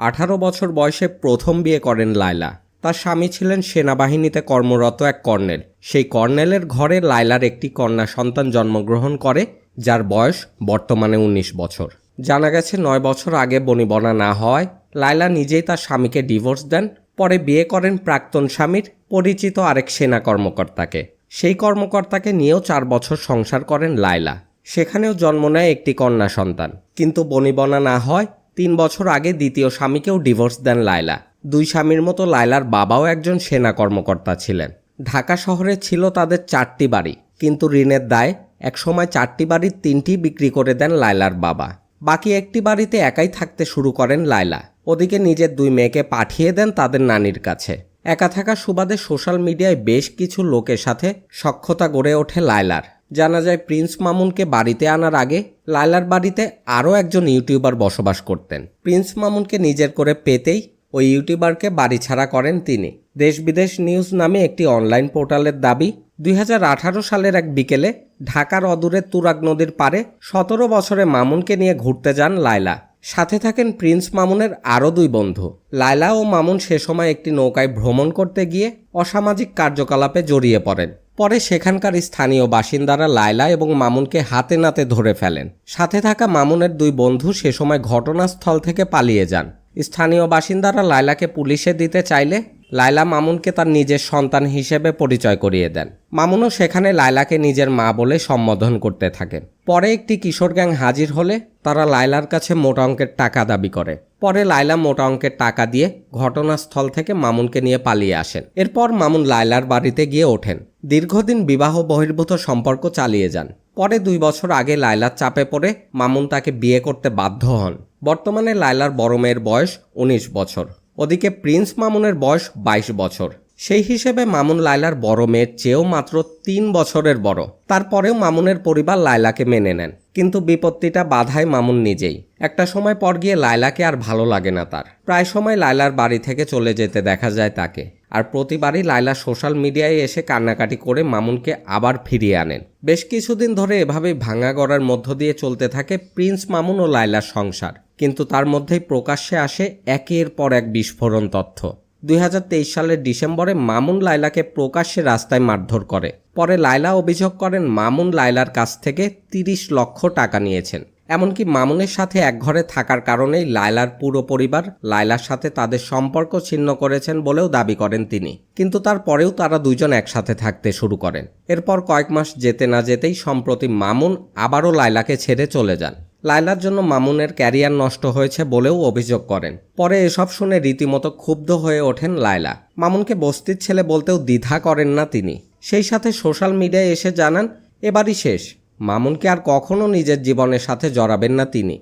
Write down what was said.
আঠারো বছর বয়সে প্রথম বিয়ে করেন লায়লা। তার স্বামী ছিলেন সেনাবাহিনীতে কর্মরত এক কর্নেল। সেই কর্নেলের ঘরে লায়লার একটি কন্যা সন্তান জন্মগ্রহণ করে, যার বয়স বর্তমানে ১৯ বছর। জানা গেছে, নয় বছর আগে বনিবনা না হওয়ায় লায়লা নিজেই তার স্বামীকে ডিভোর্স দেন। পরে বিয়ে করেন প্রাক্তন স্বামীর পরিচিত আরেক সেনা কর্মকর্তাকে। সেই কর্মকর্তাকে নিয়েও চার বছর সংসার করেন লায়লা। সেখানেও জন্ম নেয় একটি কন্যা সন্তান। কিন্তু বনিবনা না হয় তিন বছর আগে দ্বিতীয় স্বামীকেও ডিভোর্স দেন লায়লা। দুই স্বামীর মতো লায়লার বাবাও একজন সেনা কর্মকর্তা ছিলেন। ঢাকা শহরে ছিল তাদের চারটি বাড়ি, কিন্তু ঋণের দায় একসময় চারটি বাড়ির তিনটি বিক্রি করে দেন লায়লার বাবা। বাকি একটি বাড়িতে একাই থাকতে শুরু করেন লায়লা। ওদিকে নিজের দুই মেয়েকে পাঠিয়ে দেন তাদের নানির কাছে। একা থাকা সুবাদে সোশ্যাল মিডিয়ায় বেশ কিছু লোকের সাথে সক্ষতা গড়ে ওঠে লায়লার। জানা যায় প্রিন্স মামুনকে বাড়িতে আনার আগে লায়লার বাড়িতে আরও একজন ইউটিউবার বসবাস করতেন। প্রিন্স মামুনকে নিজের করে পেতেই ওই ইউটিউবারকে বাড়ি ছাড়া করেন তিনি। দেশ বিদেশ নিউজ নামে একটি অনলাইন পোর্টালের দাবি, দুই হাজার আঠারো সালের এক বিকেলে ঢাকার অদূরে তুরাগ নদীর পারে সতেরো বছরে মামুনকে নিয়ে ঘুরতে যান লায়লা। সাথে থাকেন প্রিন্স মামুনের আরও দুই বন্ধু। লায়লা ও মামুন সে সময় একটি নৌকায় ভ্রমণ করতে গিয়ে অসামাজিক কার্যকলাপে জড়িয়ে পড়েন। পরে সেখানকার স্থানীয় বাসিন্দারা লায়লা এবং মামুনকে হাতে নাতে ধরে ফেলেন। সাথে থাকা মামুনের দুই বন্ধু সে সময় ঘটনাস্থল থেকে পালিয়ে যান। স্থানীয় বাসিন্দারা লায়লাকে পুলিশে দিতে চাইলে লায়লা মামুনকে তার নিজের সন্তান হিসেবে পরিচয় করিয়ে দেন। মামুনও সেখানে লায়লাকে নিজের মা বলে সম্বোধন করতে থাকেন পরে একটি কিশোর গ্যাং হাজির হলে তারা লায়লার কাছে মোটা অঙ্কের টাকা দাবি করে। পরে লায়লা মোটা অঙ্কের টাকা দিয়ে ঘটনাস্থল থেকে মামুনকে নিয়ে পালিয়ে আসেন। এরপর মামুন লায়লার বাড়িতে গিয়ে ওঠেন। দীর্ঘদিন বিবাহ বহির্ভূত সম্পর্ক চালিয়ে যান। পরে দুই বছর আগে লায়লার চাপে পড়ে মামুন তাকে বিয়ে করতে বাধ্য হন। বর্তমানে লায়লার বড় মেয়ের বয়স ১৯ বছর। ওদিকে প্রিন্স মামুনের বয়স ২২ বছর। সেই হিসেবে মামুন লায়লার বড় মেয়ের চেয়েও মাত্র তিন বছরের বড়। তারপরেও মামুনের পরিবার লায়লাকে মেনে নেন। কিন্তু বিপত্তিটা বাধায় মামুন নিজেই। একটা সময় পর গিয়ে লায়লাকে আর ভালো লাগে না তার। প্রায় সময় লায়লার বাড়ি থেকে চলে যেতে দেখা যায় তাকে। আর প্রতিবারই লায়লা সোশ্যাল মিডিয়ায় এসে কান্নাকাটি করে মামুনকে আবার ফিরিয়ে আনেন। বেশ কিছুদিন ধরে এভাবেই ভাঙা গড়ার মধ্য দিয়ে চলতে থাকে প্রিন্স মামুন ও লায়লার সংসার। কিন্তু তার মধ্যেই প্রকাশ্যে আসে একের পর এক বিস্ফোরণ তথ্য। দুই হাজার তেইশ সালের ডিসেম্বরে মামুন লায়লাকে প্রকাশ্যে রাস্তায় মারধর করে। পরে লায়লা অভিযোগ করেন মামুন লায়লার কাছ থেকে তিরিশ লক্ষ টাকা নিয়েছেন। এমনকি মামুনের সাথে এক ঘরে থাকার কারণেই লায়লার পুরো পরিবার লায়লার সাথে তাদের সম্পর্ক ছিন্ন করেছেন বলেও দাবি করেন তিনি। কিন্তু তারপরেও তারা দুজন একসাথে থাকতে শুরু করেন। এরপর কয়েক মাস যেতে না যেতেই সম্প্রতি মামুন আবারও লায়লাকে ছেড়ে চলে যান। লায়লার জন্য মামুনের ক্যারিয়ার নষ্ট হয়েছে বলেও অভিযোগ করেন। পরে এসব শুনে রীতিমতো ক্ষুব্ধ হয়ে ওঠেন লায়লা। মামুনকে বস্তির ছেলে বলতেও দ্বিধা করেন না তিনি। সেই সাথে সোশ্যাল মিডিয়ায় এসে জানান, এবারই শেষ। মামুনকে আর কখনও নিজের জীবনের সাথে জড়াবেন না তিনি।